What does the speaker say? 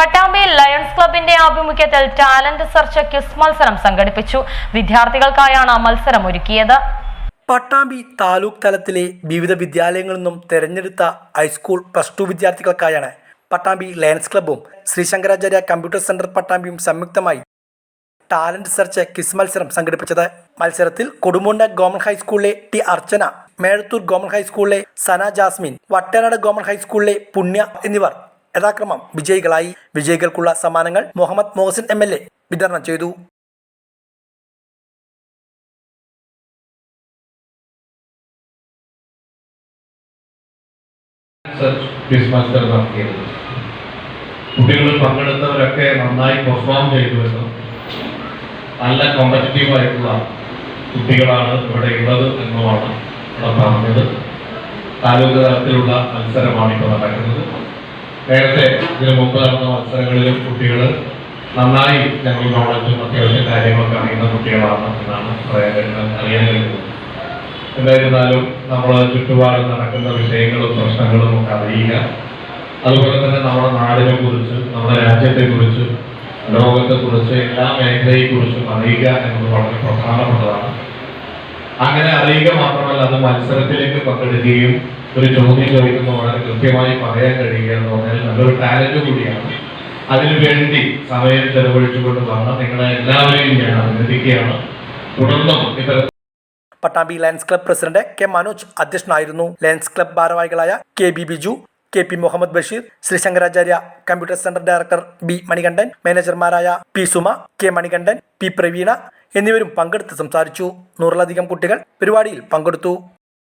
Pattambi lions ക്ലബിന്റെ ആഭിമുഖ്യത്തിൽ talent search quiz മത്സരം സംഘടിപ്പിച്ചു. വിദ്യാർത്ഥികൾക്കായാണ് മത്സരം ഒരുക്കിയത്. പട്ടാമ്പി താലൂക്ക് തലത്തിലെ വിവിധ വിദ്യാലയങ്ങളിൽ നിന്നും തെരഞ്ഞെടുത്ത ഹൈസ്കൂൾ പ്ലസ് ടു വിദ്യാർത്ഥികൾക്കായാണ് പട്ടാമ്പി ലയൺസ് ക്ലബ്ബും ശ്രീ ശങ്കരാചാര്യ കമ്പ്യൂട്ടർ സെന്റർ പട്ടാമ്പിയും സംയുക്തമായി ടാലന്റ് സെർച്ച് ക്വിസ് മത്സരം സംഘടിപ്പിച്ചത്. മത്സരത്തിൽ കൊടുമുണ്ട ഗവൺമെന്റ് ഹൈസ്കൂളിലെ ടി അർച്ചന മേഴത്തൂർ ഗവൺമെന്റ് ഹൈസ്കൂളിലെ സന ജാസ്മിൻ വട്ടനാട് ഗവൺമെന്റ് ഹൈസ്കൂളിലെ പുണ്യ എന്നിവർ യഥാക്രമം വിജയികളായി വിജയികൾക്കുള്ള സമ്മാനങ്ങൾ മുഹമ്മദ് മോഹസിൻ എം വിതരണം ചെയ്തു. ക്വിസ് കുട്ടികൾ പങ്കെടുത്തവരൊക്കെ നന്നായി പെർഫോം ചെയ്തുവെന്നും നല്ല കോമ്പറ്റീവ് ആയിട്ടുള്ള കുട്ടികളാണ് ഇവിടെ ഉള്ളത് എന്നുമാണ് ഇവിടെ പറഞ്ഞത്. താലൂക്ക് തലത്തിലുള്ള മത്സരമാണ് ഇപ്പോൾ നടക്കുന്നത്. നേരത്തെ ഇതിനു മുമ്പ് നടന്ന മത്സരങ്ങളിലും കുട്ടികൾ നന്നായി ഞങ്ങൾ നോളജും അത്യാവശ്യം കാര്യങ്ങളൊക്കെ അറിയുന്ന കുട്ടികളാണ് എന്നാണ് പറയാൻ അറിയാൻ കഴിയുന്നത്. എന്തായിരുന്നാലും നമ്മൾ ചുറ്റുപാടും നടക്കുന്ന വിഷയങ്ങളും പ്രശ്നങ്ങളും ഒക്കെ അറിയുക. അതുപോലെ തന്നെ നമ്മുടെ നാടിനെ കുറിച്ച് നമ്മുടെ രാജ്യത്തെ കുറിച്ച് ലോകത്തെ കുറിച്ച് എല്ലാ മേഖലയെ കുറിച്ചും അറിയുക എന്നത് വളരെ പ്രധാനപ്പെട്ടതാണ്. അങ്ങനെ അറിയുക മാത്രമല്ല അത് മത്സരത്തിലേക്ക് പങ്കെടുക്കുകയും ഒരു ചോദ്യം ചോദിക്കുന്ന വളരെ കൃത്യമായി പറയാൻ കഴിയുക എന്ന് പറഞ്ഞാൽ നല്ലൊരു ടാലന്റ് കൂടിയാണ്. അതിനുവേണ്ടി സമയം ചെലവഴിച്ചുകൊണ്ട് വന്ന നിങ്ങളെ എല്ലാവരെയും ഞാൻ അഭിനന്ദിക്കുകയാണ്. തുടർന്നും ഇത്തരം Pattambi lions club president K Manoj അധ്യക്ഷനായിരുന്നു. ലയൻസ് ക്ലബ് ഭാരവാഹികളായ K B Biju K P Muhammad Basheer Shri Shankaracharya computer centre director B Manikandan മാനേജർമാരായ P Suma K Manikandan P Praveena എന്നിവരും പങ്കെടുത്ത് സംസാരിച്ചു. നൂറിലധികം കുട്ടികൾ പരിപാടിയിൽ പങ്കെടുത്തു.